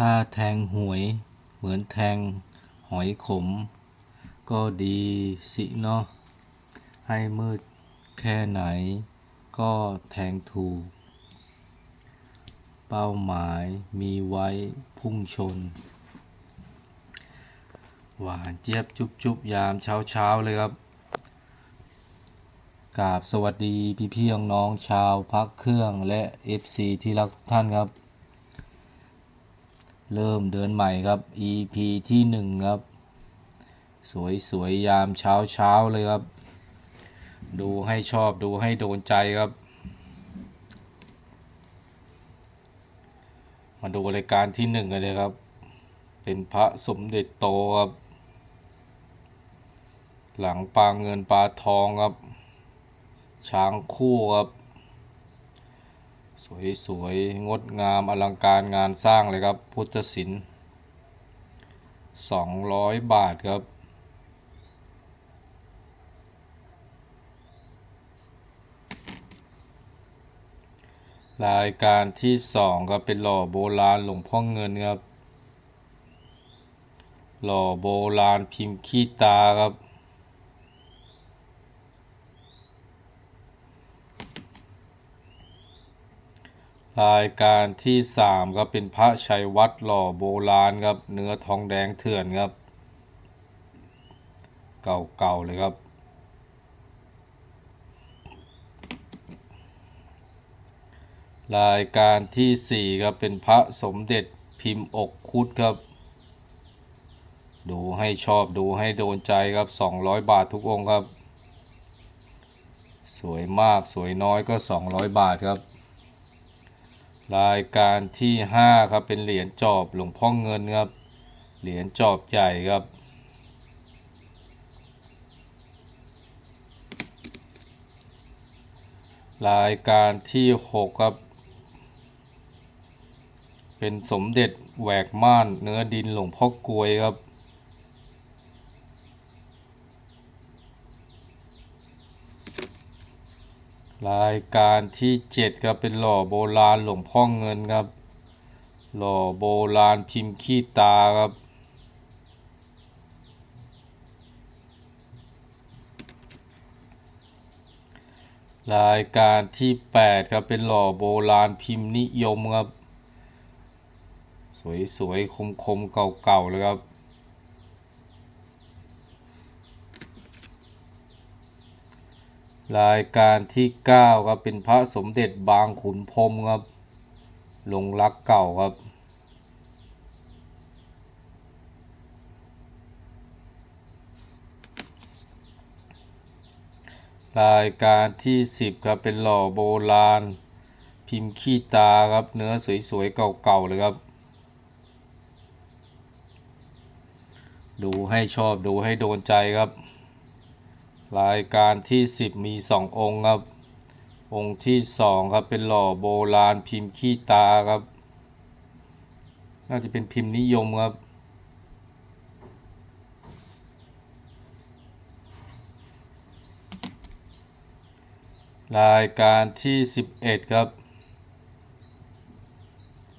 ถ้าแทงหวยเหมือนแทงหอยขม ก็ดีสิเนาะให้มืดแค่ไหน ก็แทงถูก เป้าหมายมีไว้พุ่งชน หวานเจี๊ยบจุบจุบยามเช้าเช้าๆเลยครับกราบสวัสดีพี่พี่ๆน้องๆชาวพักเครื่องและ FC ที่รักทุกท่านครับ เริ่มเดือนใหม่ครับ EP ที่หนึ่งครับ สวยสวยยามเช้าเช้าเลยครับ ดูให้ชอบดูให้โดนใจครับ มาดูรายการที่หนึ่งกันเลยครับ เป็นพระสมเด็จโตครับ หลังปลาเงินปลาทองครับ ช้างคู่ครับ สวยๆ งดงามอลังการงานสร้างเลยครับ พุทธศิลป์สองร้อยบาทครับ รายการที่สองครับเป็นหล่อโบราณหลวงพ่อเงินครับ หล่อโบราณพิมพ์ขี้ตาครับ รายการที่สามครับเป็นพระชัยวัดหล่อโบราณครับ เนื้อทองแดงเถื่อนครับ เก่าๆเลยครับ รายการที่สี่ครับเป็นพระสมเด็จพิมพ์อกคุดครับ ดูให้ชอบดูให้โดนใจครับ 200 บาททุกองค์ครับ สวยมากสวยน้อยก็ 200 บาทครับ รายการที่ 5 ครับ เป็นเหรียญจอบหลวงพ่อเงินครับ เหรียญจอบใหญ่ครับ รายการที่ 6 ครับ เป็นสมเด็จแหวกม่านเนื้อดินหลวงพ่อกลวยครับ รายการที่ 7 ครับเป็นหล่อโบราณหลวงพ่อเงินครับ หล่อโบราณพิมพ์ขี้ตาครับ รายการที่ 8 ครับเป็นหล่อโบราณพิมพ์นิยมครับ สวยๆคมๆเก่าๆเลยครับ รายการที่9ครับเป็นพระสมเด็จบางขุนพรมครับหลงรักเก่าครับ รายการที่ 10 ครับเป็นหล่อโบราณ พิมพ์ขี้ตาครับเนื้อสวยๆเก่าๆเลยครับ ดูให้ชอบดูให้โดนใจครับ รายการที่ 10 มี 2 องค์ครับ องค์ที่ 2 ครับเป็นหล่อโบราณพิมพ์ขี้ตาครับ น่าจะเป็นพิมพ์นิยมครับ รายการที่ 11 ครับ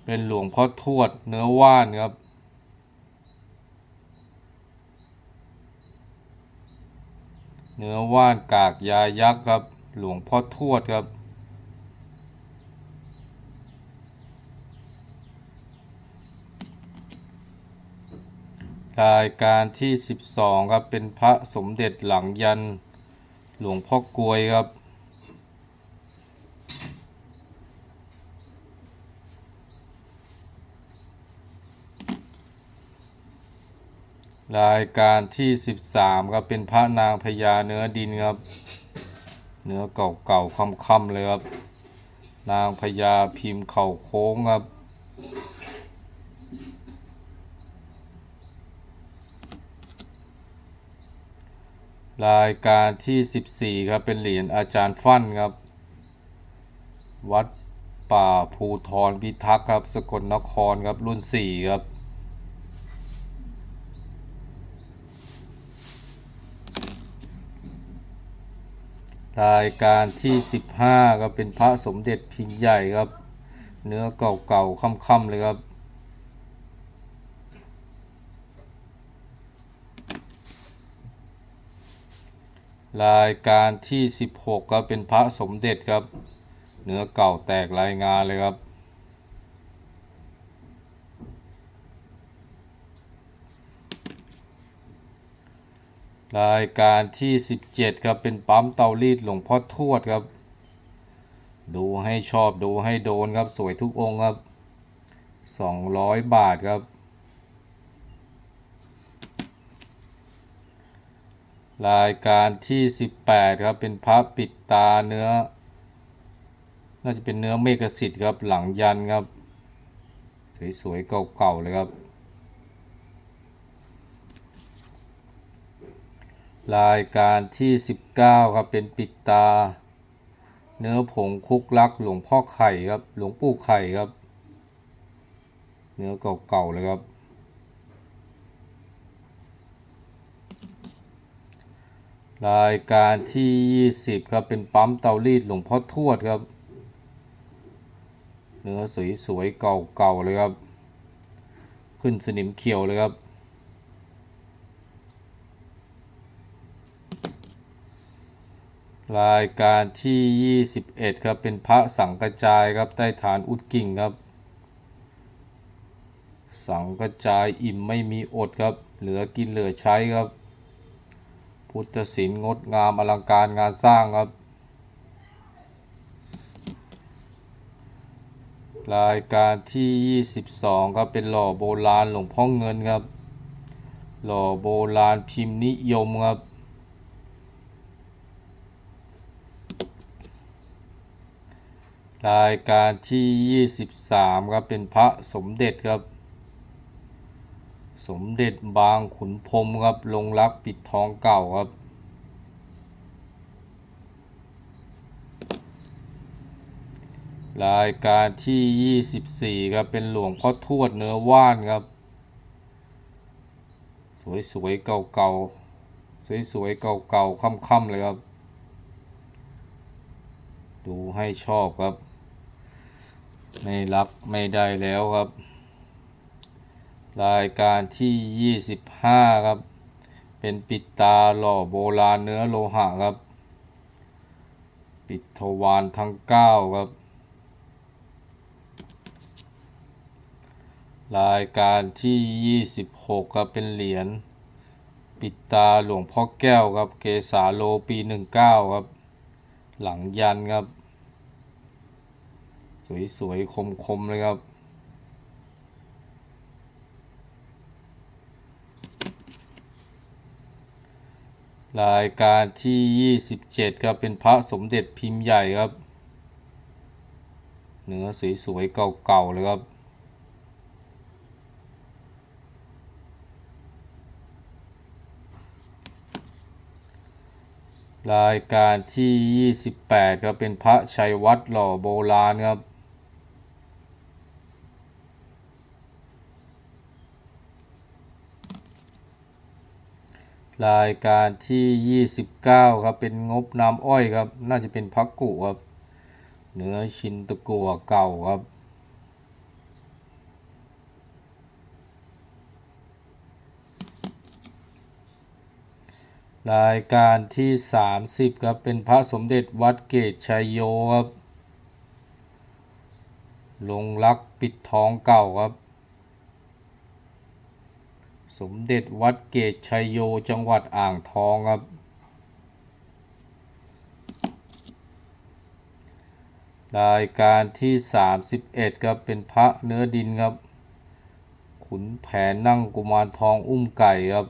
เป็นหลวงพ่อทวดเนื้อว่านครับ เนื้อว่านกากยายักษ์ครับ หลวงพ่อทวดครับ รายการที่ 12 ครับ เป็นพระสมเด็จหลังยัน หลวงพ่อกลวยครับ รายการที่ 13ครับเป็นพระนางพญาเนื้อดินครับ เนื้อเก่าๆค่ำๆเลยครับ นางพญาพิมพ์เข่าโค้งครับ รายการที่ 14 ครับ เป็นเหรียญอาจารย์ฟั่นครับ วัดป่าภูทรพิทักษ์ครับ สกลนครครับรุ่น 4 ครับ รายการที่ 15ก็เป็นพระสมเด็จพิงใหญ่ครับ เนื้อเก่าๆค่ำคำเลยครับ รายการที่ 16ก็เป็นพระสมเด็จครับ เนื้อเก่าแตกรายงานเลยครับ รายการที่ 17 ครับ เป็นปั๊มเตารีดหลวงพ่อทวดครับ ดูให้ชอบดูให้โดนครับ สวยทุกองค์ครับ 200 บาทครับ รายการที่ 18 ครับ เป็นพระปิดตาเนื้อ น่าจะเป็นเนื้อเมกสิทธิ์ครับ หลังยันครับ สวยๆเก่าๆเลยครับ รายการที่ 19 ครับ เป็นปิดตา เนื้อผงคุกลัก หลวงพ่อไข่ครับ หลวงปู่ไข่ครับ เนื้อเก่าๆเลยครับ รายการที่ 20 ครับ เป็นปั๊มเตารีดหลวงพ่อทวดครับ เนื้อสวยๆเก่าๆเลยครับ ขึ้นสนิมเขียวเลยครับ รายการที่ 21 ครับ เป็นพระสังกระจายครับใต้ฐานอุดกิ่งครับ สังกระจายอิ่มไม่มีอดครับ เหลือกินเหลือใช้ครับ พุทธศิลป์งดงามอลังการงานสร้างครับ รายการที่ 22 ครับเป็นหล่อโบราณหลวงพ่อเงินครับ หล่อโบราณพิมพ์นิยมครับ รายการที่ 23 ครับ เป็นพระสมเด็จครับ สมเด็จบางขุนพรมครับ ลงรักปิดทองเก่าครับ รายการที่ 24 ครับ เป็นหลวงพ่อทวดเนื้อว่านครับ สวยๆ เก่าๆ สวยๆ เก่าๆ ค่ำๆเลยครับ ดูให้ชอบครับ ไม่รักไม่ได้แล้วครับ รายการที่ 25 ครับ เป็นปิดตาหล่อโบราณเนื้อโลหะครับ ปิดทวารทั้ง 9 ครับ รายการที่ 26 ครับ เป็นเหรียญปิดตาหลวงพ่อแก้วครับ เกษาโลปี 19 ครับ หลังยันครับ สวยๆ คมๆ เลยครับ รายการที่ 27 ครับ เป็นพระสมเด็จพิมพ์ใหญ่ครับ เนื้อสวยๆ เก่าๆ เลยครับรายการที่ 28 ครับ เป็นพระชัยวัดหล่อโบราณครับ รายการที่ 29 ครับ เป็นงบน้ำอ้อยครับ น่าจะเป็นพักกุครับ เนื้อชินตะกัวเก่าครับ รายการที่ 30 ครับ เป็นพระสมเด็จวัดเกตชัยโยครับ ลงรักปิดทองเก่าครับ สมเด็จวัดเกตชัยโยจังหวัดอ่างทองครับ รายการที่ 31ครับเป็นพระเนื้อดินครับ ขุนแผนนั่งกุมารทองอุ้มไก่ครับ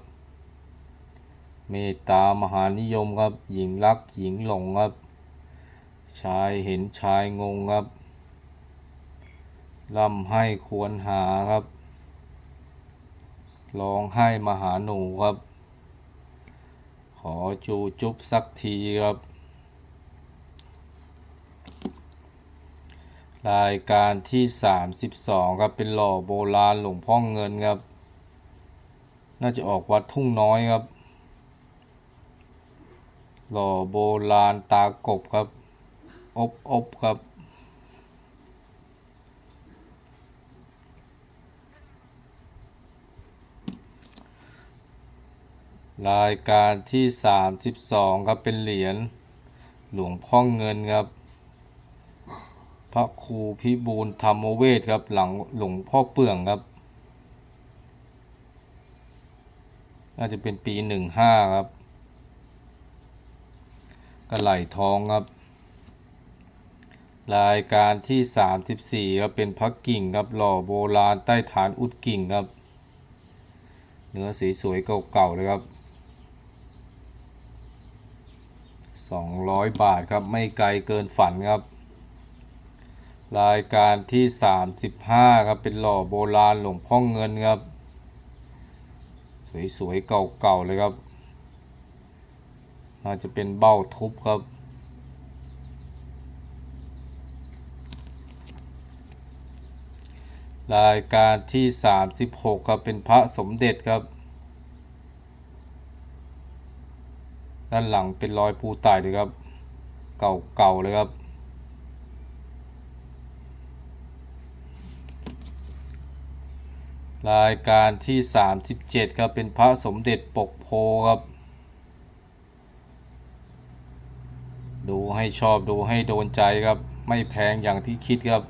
เมตตามหานิยมครับ หญิงรักหญิงหลงครับ ชายเห็นชายงงครับร่ำให้ควรหาครับ ร้องให้มาหาหนูครับ ขอจูจุ๊บสักทีครับ รายการที่ 32 ครับ เป็นหล่อโบราณหลวงพ่อเงินครับ น่าจะออกวัดทุ่งน้อยครับ หล่อโบราณตากบครับ อบอบครับ รายการที่สามสิบสองครับเป็นเหรียญหลวงพ่อเงินครับ พระครูพิบูลธรรมเวทครับหลังหลวงพ่อเปื่องครับ น่าจะเป็นปีหนึ่งห้าครับกระไหลทองครับ รายการที่สามสิบสี่ครับเป็นพระกิ่งครับหล่อโบราณใต้ฐานอุดกิ่งครับเนื้อสีสวยเก่าๆเลยครับ 200 บาทครับไม่ไกลเกินฝันครับ รายการที่ 35 ครับเป็นหล่อโบราณหลวงพ่อเงินครับ สวยๆ เก่าๆ เลยครับ น่าจะเป็นเบ้าทุบครับรายการที่ 36 ครับ เป็นพระสมเด็จครับ ด้านหลังเป็นรอยปูไต่เลยครับ เก่าๆเลยครับ รายการที่ 37 ครับ เป็นพระสมเด็จปกโพครับ ดูให้ชอบดูให้โดนใจครับ ไม่แพงอย่างที่คิดครับ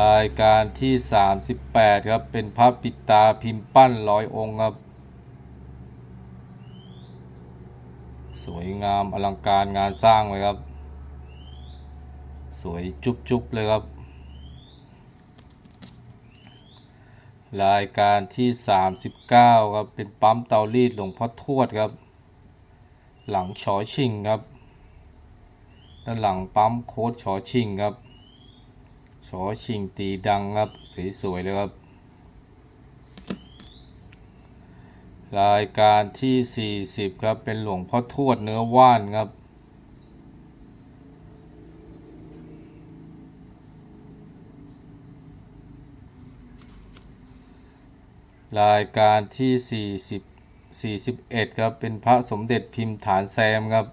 รายการที่ 38 ครับ เป็นพระปิดตาพิมพ์ปั้นร้อยองค์ครับ สวยงามอลังการงานสร้างเลยครับ สวยจุ๊บๆเลยครับ รายการที่ 39 ครับ เป็นปั๊มเตารีดหลวงพ่อทวดครับ หลังชอชิงครับด้านหลังปั๊มโค้ดชอชิงครับชอชิงตีดังครับ สวยๆเลยครับ รายการที่ 40 ครับ เป็นหลวงพ่อทวดเนื้อว่านครับ รายการที่ 40 41 ครับ เป็นพระสมเด็จพิมพ์ฐานแซมครับ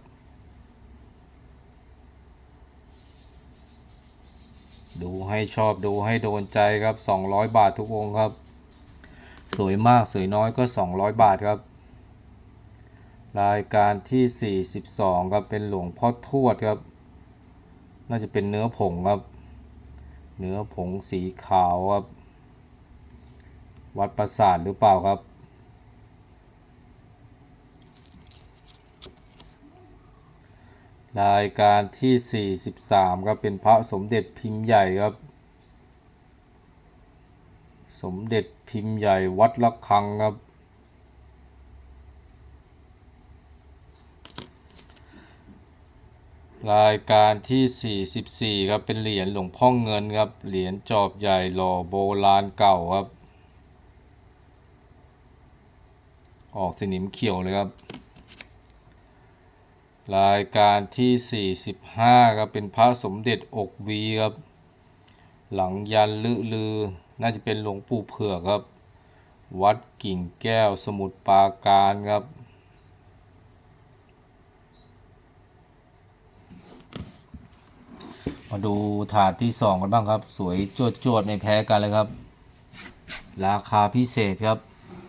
ดูให้ชอบดูให้โดนใจครับ 200 บาททุกองค์ครับ สวยมากสวยน้อยก็ 200 บาทครับ รายการที่ 42ครับเป็นหลวงพ่อทวดครับ น่าจะเป็นเนื้อผงครับ เนื้อผงสีขาวครับ วัดประสาทหรือเปล่าครับรายการที่ 43 ครับ เป็นพระสมเด็จพิมพ์ใหญ่ครับ สมเด็จพิมพ์ใหญ่วัดละคังครับ รายการที่ 44 ครับ เป็นเหรียญหลวงพ่อเงินครับ เหรียญจอบใหญ่หล่อโบราณเก่าครับ ออกสนิมเขียวเลยครับ รายการที่ 45 ครับ เป็นพระสมเด็จอกวีครับ หลังยันลือลือ น่าจะเป็นหลวงปู่เผือกครับ วัดกิ่งแก้วสมุทรปราการครับ มาดูถาดที่สองกันบ้างครับ สวยจวดจดๆไม่แพ้กันเลยครับ ราคาพิเศษครับ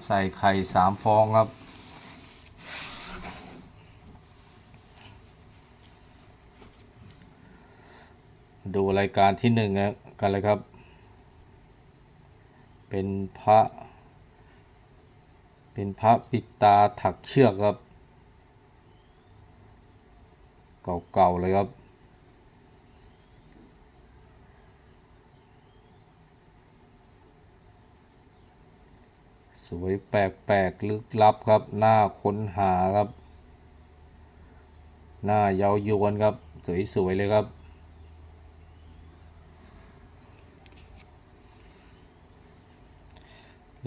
ใส่ไข่สามฟองครับดูรายการที่หนึ่งกันเลยครับ เป็นพระ เป็นพระปิดตาถักเชือกครับ เก่าๆเลยครับ สวยแปลกๆลึกลับครับ หน้าค้นหาครับ หน้าเย้ายวนครับ สวยๆเลยครับ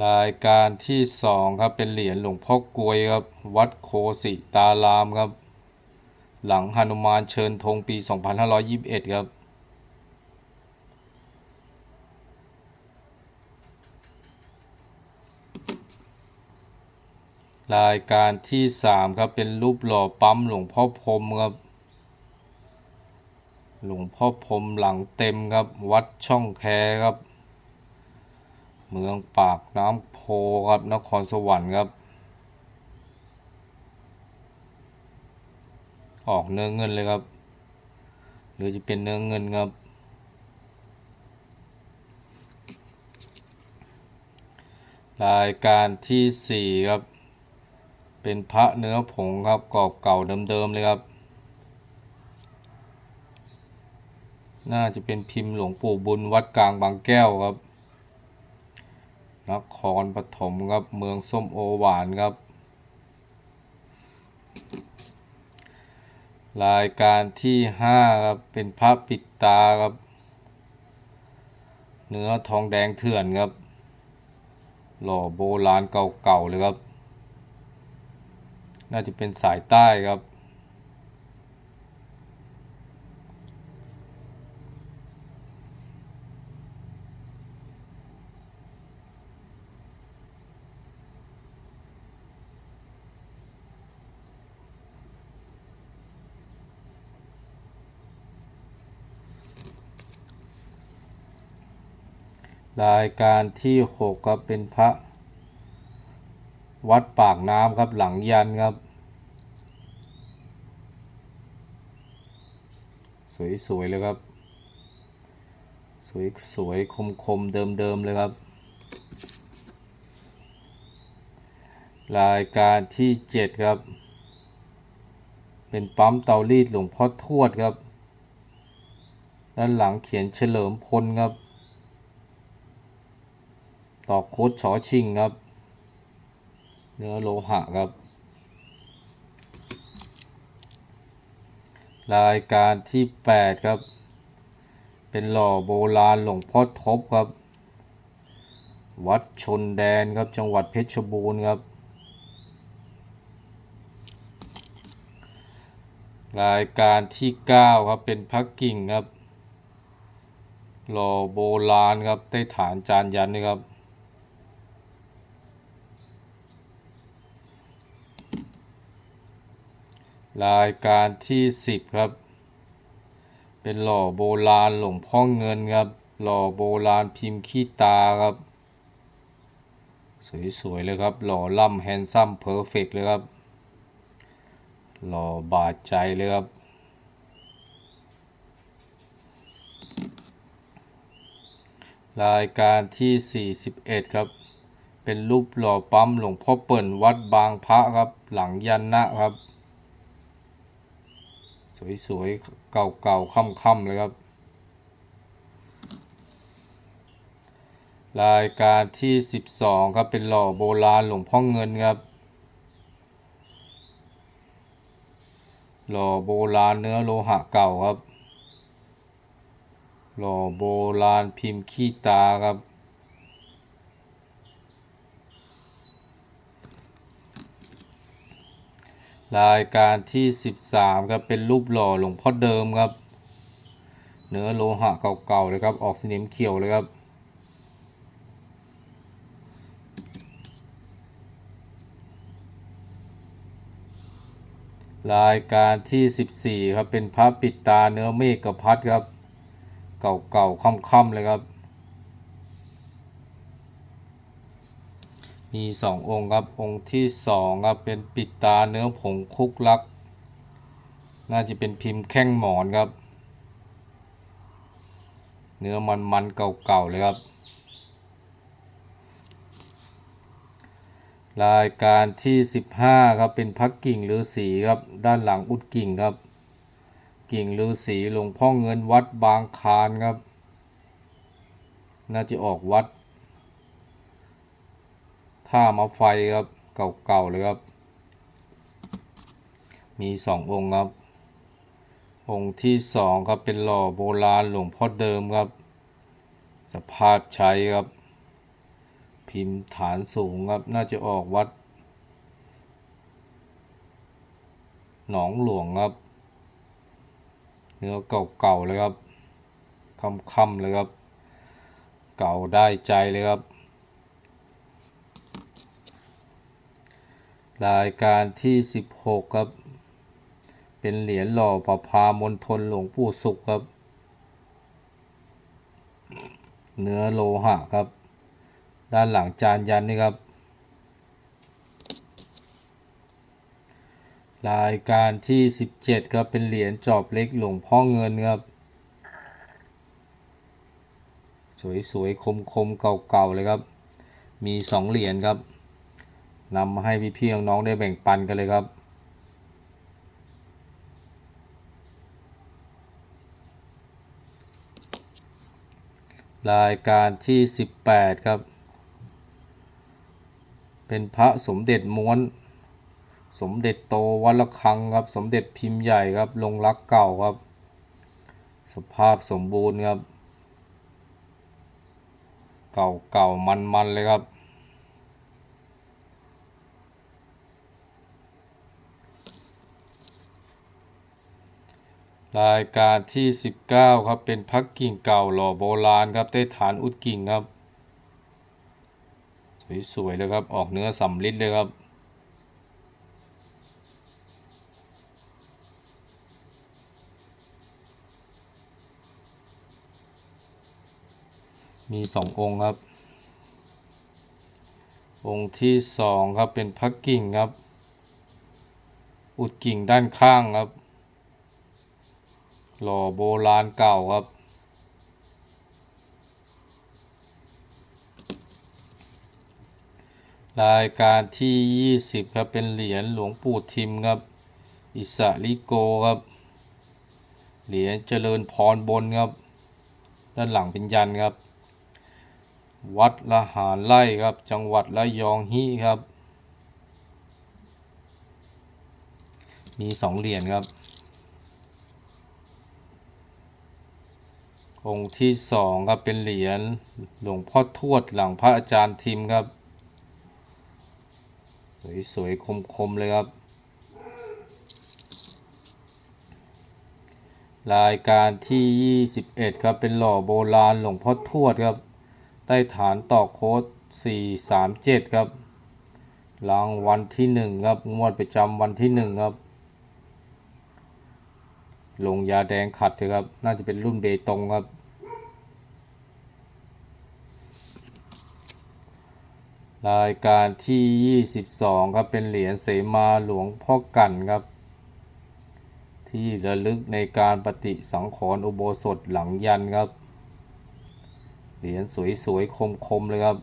รายการที่สองครับเป็นเหรียญหลวงพ่อกลวยครับวัดโคสิตารามครับ หลังหนุมานเชิญธงปี 2521 ครับ รายการที่สามครับเป็นรูปหล่อปั๊มหลวงพ่อพรมครับ หลวงพ่อพรมหลังเต็มครับวัดช่องแคครับ เมืองปากน้ำโพครับนครสวรรค์ครับ ออกเนื้อเงินเลยครับ หรือจะเป็นเนื้อเงินครับรายการที่สี่ครับ เป็นพระเนื้อผงครับกรอบเก่าเดิมๆเลยครับ น่าจะเป็นพิมพ์หลวงปู่บุญวัดกลางบางแก้วครับ นครปฐมครับเมืองส้มโอหวานครับ รายการที่ห้าครับเป็นพระปิดตาครับ เนื้อทองแดงเถื่อนครับ หล่อโบราณเก่าๆเลยครับ น่าจะเป็นสายใต้ครับ รายการที่หกครับเป็นพระวัดปากน้ำครับหลังยันครับ สวยๆเลยครับ สวยๆคมๆเดิมๆเลยครับ รายการที่เจ็ดครับ เป็นปั๊มเตารีดหลวงพ่อทวดครับ ด้านหลังเขียนเฉลิมพลครับ ต่อโคดชอชิงครับ เนื้อโลหะครับ รายการที่ 8 ครับ เป็นหล่อโบราณหลวงพ่อทบครับ วัดชนแดนครับจังหวัดเพชรบูรณ์ครับรายการที่ 9 ครับ เป็นพักกิ่งครับหล่อโบราณครับใต้ฐานจานยันนี่ครับ รายการที่ 10 ครับ เป็นหล่อโบราณหลวงพ่อเงินครับ หล่อโบราณพิมพ์ขี้ตาครับ สวยๆเลยครับ หล่อล่ำแฮนซัมเพอร์เฟกเลยครับ หล่อบาดใจเลยครับรายการที่ 41 ครับ เป็นรูปหล่อปั๊มหลวงพ่อเปิ่นวัดบางพระครับ หลังยันนะครับ สวยๆ เก่าๆ ค่ำๆ เลยครับ รายการที่ 12 ครับ เป็นหล่อโบราณหลวงพ่อเงินครับ หล่อโบราณเนื้อโลหะเก่าครับ หล่อโบราณพิมพ์ขี้ตาครับ รายการที่ 13ครับเป็นรูปหล่อหลวงพ่อเดิมครับ เนื้อโลหะเก่าๆเลยครับ ออกสนิมเขียวเลยครับ รายการที่ 14 ครับเป็นพระปิดตาเนื้อเมฆกับพัดครับ เก่าๆค่ำๆเลยครับ มีสององค์ครับองค์ที่สองครับเป็นปิดตาเนื้อผงคุกลัก น่าจะเป็นพิมพ์แข้งหมอนครับ เนื้อมันๆเก่าๆเลยครับ รายการที่15ครับเป็นพักกิ่งฤาษีครับด้านหลังอุดกิ่งครับ กิ่งฤาษีหลวงพ่อเงินวัดบางคานครับ น่าจะออกวัด ท่ามาไฟครับ เก่าๆเลยครับ มีสององค์ครับ องค์ที่สองครับเป็นหล่อโบราณหลวงพ่อเดิมครับ สภาพใช้ครับ พิมพ์ฐานสูงครับ น่าจะออกวัด หนองหลวงครับ เนื้อเก่าๆเลยครับค่ำๆเลยครับ เก่าได้ใจเลยครับ รายการที่ 16 ครับ เป็นเหรียญหล่อประพามณฑลหลวงปู่สุขครับ เนื้อโลหะครับ ด้านหลังจานยันนี่ครับ รายการที่ 17 ครับ เป็นเหรียญจอบเล็กหลวงพ่อเงินครับ สวยๆคมๆเก่าๆเลยครับ มี 2 เหรียญครับ นำมาให้พี่ๆน้องๆได้แบ่งปันกันเลยครับ รายการที่ 18 ครับ เป็นพระสมเด็จม้วน สมเด็จโตวัดละคังครับ สมเด็จพิมพ์ใหญ่ครับ ลงรักเก่าครับ สภาพสมบูรณ์ครับ เก่าเก่ามันมันๆเลยครับ รายการที่ 19 ครับเป็นพักกิ่งเก่าหล่อโบราณครับได้ฐานอุดกิ่งครับ สวยๆเลยครับออกเนื้อสำลิดเลยครับมีสององค์ครับ องค์ที่สองครับเป็นพักกิ่งครับ อุดกิ่งด้านข้างครับ หล่อโบราณเก่าครับ รายการที่ 20 ครับ เป็นเหรียญหลวงปู่ทิมครับ อิสริโกครับ เหรียญเจริญพรบนครับ ด้านหลังเป็นยันครับ วัดละหารไร่ครับ จังหวัดระยองฮิครับ มีสองเหรียญครับ องค์ที่สองครับเป็นเหรียญหลวงพ่อทวดหลังพระอาจารย์ทิมครับ สวยๆคมๆเลยครับ รายการที่ 21 ครับเป็นหล่อโบราณหลวงพ่อทวดครับ ใต้ฐานต่อโค้ด437 ครับรางวัลที่1ครับงวดประจำวันที่1ครับ ลงยาแดงขัดเลยครับ น่าจะเป็นรุ่นเบตงครับ รายการที่ 22 ครับ เป็นเหรียญเสมาหลวงพ่อกันครับ ที่ระลึกในการปฏิสังขรณ์อุโบสถหลังยันครับ เหรียญสวยๆ คมๆ เลยครับ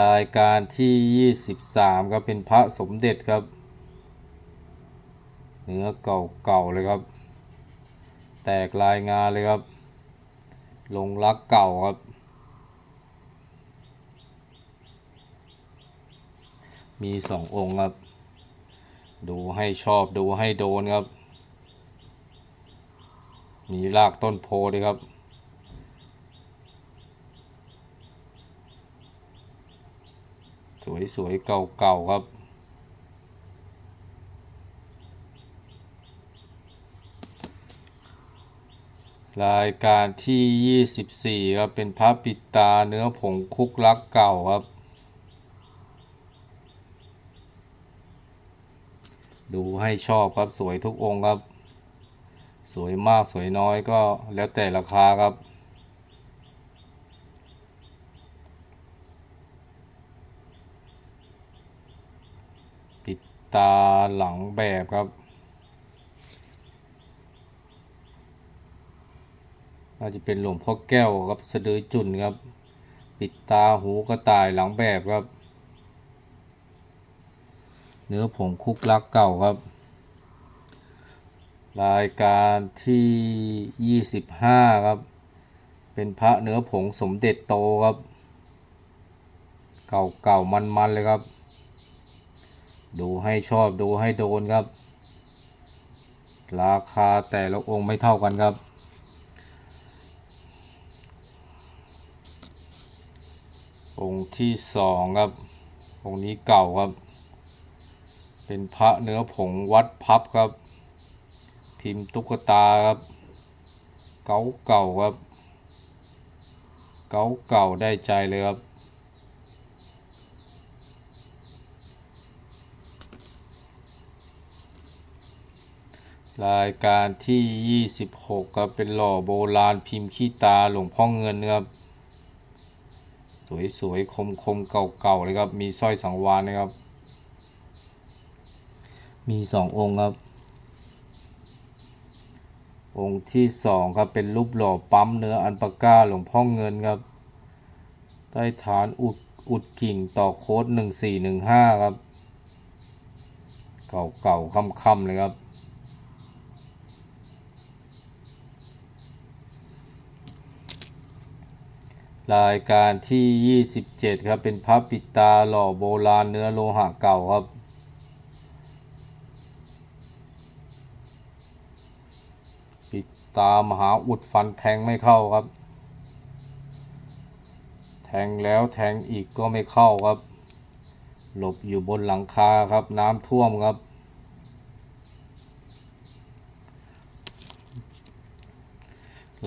รายการที่ 23 ครับ เป็นพระสมเด็จครับ เนื้อเก่าๆ เลยครับ แตกลายงาเลยครับ ลงรักเก่าครับ มีสององค์ครับ ดูให้ชอบดูให้โดนครับ มีรากต้นโพด้วยครับสวยๆเก่าๆครับ รายการที่ 24 ครับ เป็นพระปิดตาเนื้อผงคุกลักเก่าครับ ดูให้ชอบครับสวยทุกองค์ครับ สวยมากสวยน้อยก็แล้วแต่ราคาครับปิดตาหลังแบบครับาจะเป็นหลวงพ่อแก้วครับสะดือจุนครับ ปิดตาหูกระต่ายหลังแบบครับ เนื้อผงคุกลักเก่าครับ รายการที่ 25 ครับ เป็นพระเนื้อผงสมเด็จโตครับ เก่าเก่ามันมันๆเลยครับ ดูให้ชอบดูให้โดนครับ ราคาแต่ละองค์ไม่เท่ากันครับ องค์ที่สองครับ องค์นี้เก่าครับ เป็นพระเนื้อผงวัดพับครับ พิมพ์ตุ๊กตาครับ เก่าเก่าครับ เก่าเก่าได้ใจเลยครับรายการที่ 26 ครับ เป็นหล่อโบราณพิมพ์ขี้ตาหลวงพ่อเงินครับ สวยๆ คมๆ เก่าๆเลยครับ มีสร้อยสังวานนะครับ มีสององค์ครับ องค์ที่สองครับ เป็นรูปหล่อปั๊มเนื้ออันปาก้าหลวงพ่อเงินครับ ใต้ฐานอุดอุดกิ่งต่อโค้ดหนึ่งสี่หนึ่งห้าครับ เก่าๆค่ำๆเลยครับ รายการที่ 27 ครับ เป็นพระปิดตาหล่อโบราณเนื้อโลหะเก่าครับ ปิดตามหาอุดฟันแทงไม่เข้าครับ แทงแล้วแทงอีกก็ไม่เข้าครับ หลบอยู่บนหลังคาครับน้ำท่วมครับ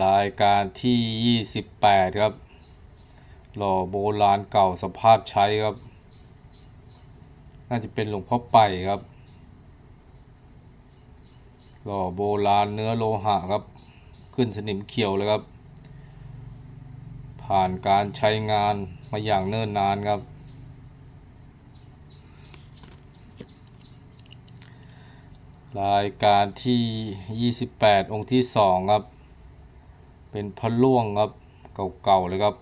รายการที่ 28 ครับ หล่อโบราณเก่าสภาพใช้ครับ น่าจะเป็นหลวงพ่อไปครับ หล่อโบราณเนื้อโลหะครับ ขึ้นสนิมเขียวเลยครับ ผ่านการใช้งานมาอย่างเนิ่นนานครับ รายการที่ 28 องค์ที่ 2 ครับ เป็นพระล่วงครับ เก่าๆเลยครับ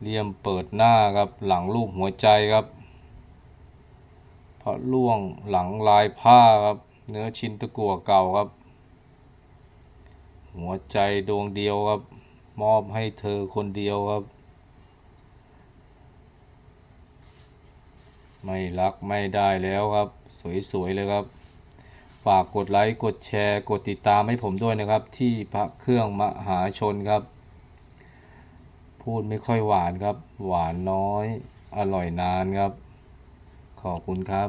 เหลี่ยมเปิดหน้าครับหลังรูปหัวใจครับพระล่วงหลังลายผ้าครับเนื้อชิ้นตะกั่วเก่าครับ หัวใจดวงเดียวครับ มอบให้เธอคนเดียวครับ ไม่รักไม่ได้แล้วครับ สวยๆเลยครับ ฝากกดไลค์กดแชร์กดติดตามให้ผมด้วยนะครับ ที่พระเครื่องมหาชนครับ พูดไม่ค่อยหวานครับ หวานน้อย อร่อยนานครับ ขอบคุณครับ